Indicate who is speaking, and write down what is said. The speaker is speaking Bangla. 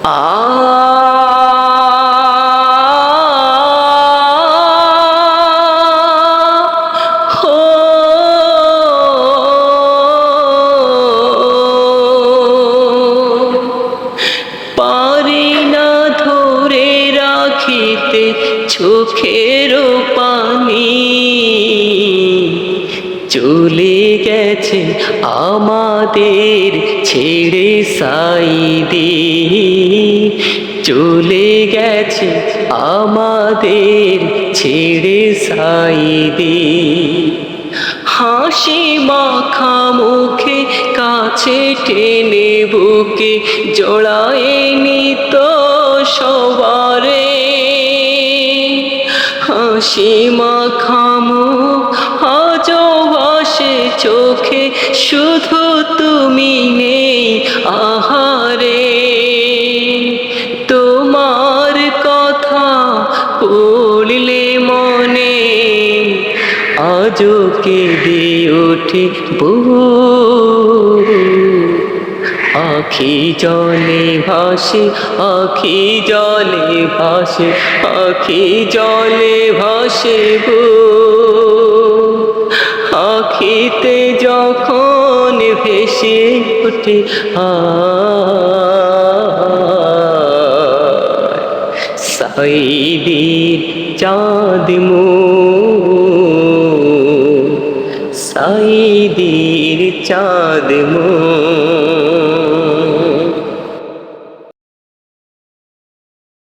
Speaker 1: পারি না ধরে রাখিতে চোখের পানি। চলে গেছে আমাদের ছেড়ে সাইদি। চলে গেছে আমাদের ছেড়ে সাইদি। হাসি মাখা মুখে কাছে টেনে বুকে জড়ায় নিত সবারে। হাসি মাখা মুখ চোখে শুধু তুমি নেই আহারে। তোমার কথা পড়লে মনে আজও কেঁদে ওঠে বহু। আখি জলে ভাসে, আখি জলে ভাসে, আখি জলে ভাসে গো। আখিতে যখন ভেসে ওঠে সাইদি চাঁদ মো সাইদির চাঁদ মো।